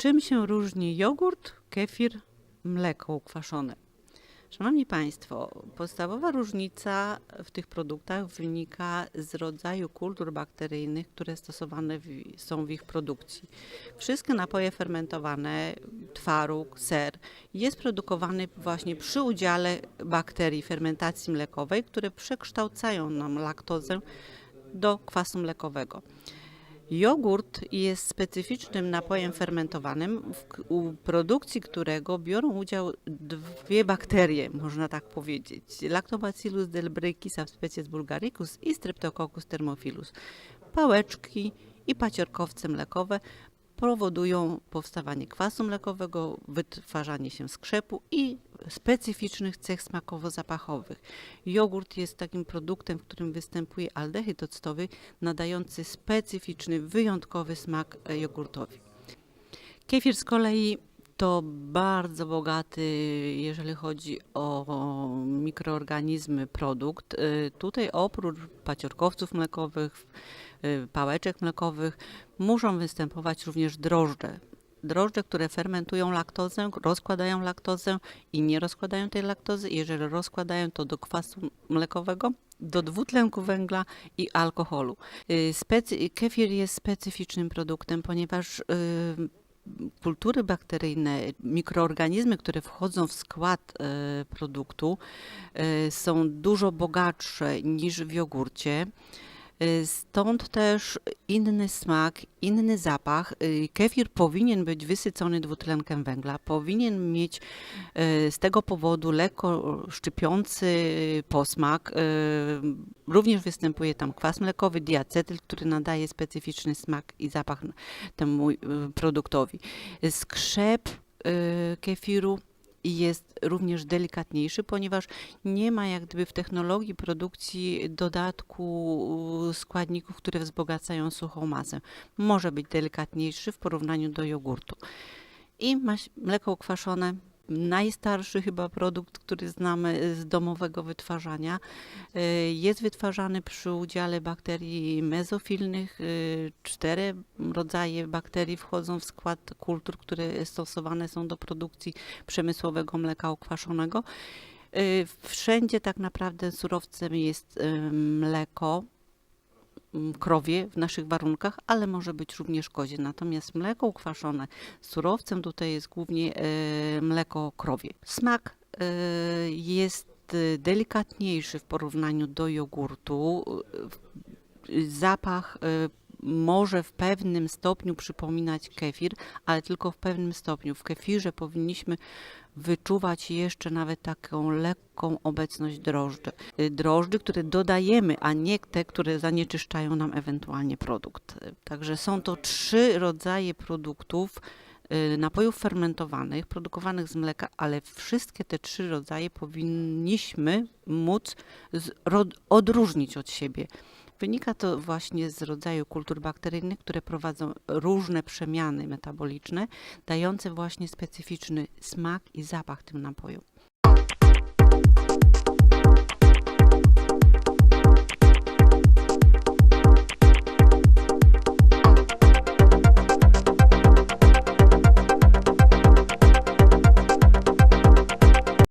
Czym się różni jogurt, kefir, mleko ukwaszone? Szanowni Państwo, podstawowa różnica w tych produktach wynika z rodzaju kultur bakteryjnych, które stosowane w, są w ich produkcji. Wszystkie napoje fermentowane, twaróg, ser jest produkowany właśnie przy udziale bakterii fermentacji mlekowej, które przekształcają nam laktozę do kwasu mlekowego. Jogurt jest specyficznym napojem fermentowanym, w produkcji którego biorą udział dwie bakterie, można tak powiedzieć. Lactobacillus delbrychis subspecies bulgaricus i Streptococcus thermophilus. Pałeczki i paciorkowce mlekowe powodują powstawanie kwasu mlekowego, wytwarzanie się skrzepu i specyficznych cech smakowo-zapachowych. Jogurt jest takim produktem, w którym występuje aldehyd octowy, nadający specyficzny, wyjątkowy smak e, jogurtowi. Kefir z kolei to bardzo bogaty, jeżeli chodzi o mikroorganizmy, produkt. Y, Tutaj oprócz paciorkowców mlekowych, y, pałeczek mlekowych, muszą występować również drożdże. Drożdże, które fermentują laktozę, rozkładają laktozę i nie rozkładają tej laktozy. Jeżeli rozkładają to do kwasu mlekowego, do dwutlenku węgla i alkoholu. Y, Specy, kefir jest specyficznym produktem, ponieważ kultury bakteryjne, mikroorganizmy, które wchodzą w skład e, produktu, e, są dużo bogatsze niż w jogurcie. E, Stąd też inny smak, inny zapach. E, Kefir powinien być wysycony dwutlenkiem węgla, powinien mieć e, z tego powodu lekko szczypiący posmak. Również występuje tam kwas mlekowy, diacetyl, który nadaje specyficzny smak i zapach temu produktowi. Skrzep y, kefiru jest również delikatniejszy, ponieważ nie ma jak gdyby w technologii produkcji dodatku składników, które wzbogacają suchą masę. Może być delikatniejszy w porównaniu do jogurtu. I mleko ukwaszone, najstarszy chyba produkt, który znamy z domowego wytwarzania. Y, Jest wytwarzany przy udziale bakterii mezofilnych. y, Cztery rodzaje bakterii wchodzą w skład kultur, które stosowane są do produkcji przemysłowego mleka ukwaszonego. Y, Wszędzie tak naprawdę surowcem jest mleko krowie w naszych warunkach, ale może być również kozie. Natomiast mleko ukwaszone surowcem tutaj jest głównie e, mleko krowie. Smak e, jest e, delikatniejszy w porównaniu do jogurtu. Zapach może w pewnym stopniu przypominać kefir, ale tylko w pewnym stopniu. W kefirze powinniśmy wyczuwać jeszcze nawet taką lekką obecność drożdży. Y, Drożdży, które dodajemy, a nie te, które zanieczyszczają nam ewentualnie produkt. Także są to trzy rodzaje produktów, y, napojów fermentowanych, produkowanych z mleka, ale wszystkie te trzy rodzaje powinniśmy móc odróżnić od siebie. Wynika to właśnie z rodzaju kultur bakteryjnych, które prowadzą różne przemiany metaboliczne, dające właśnie specyficzny smak i zapach tym napoju.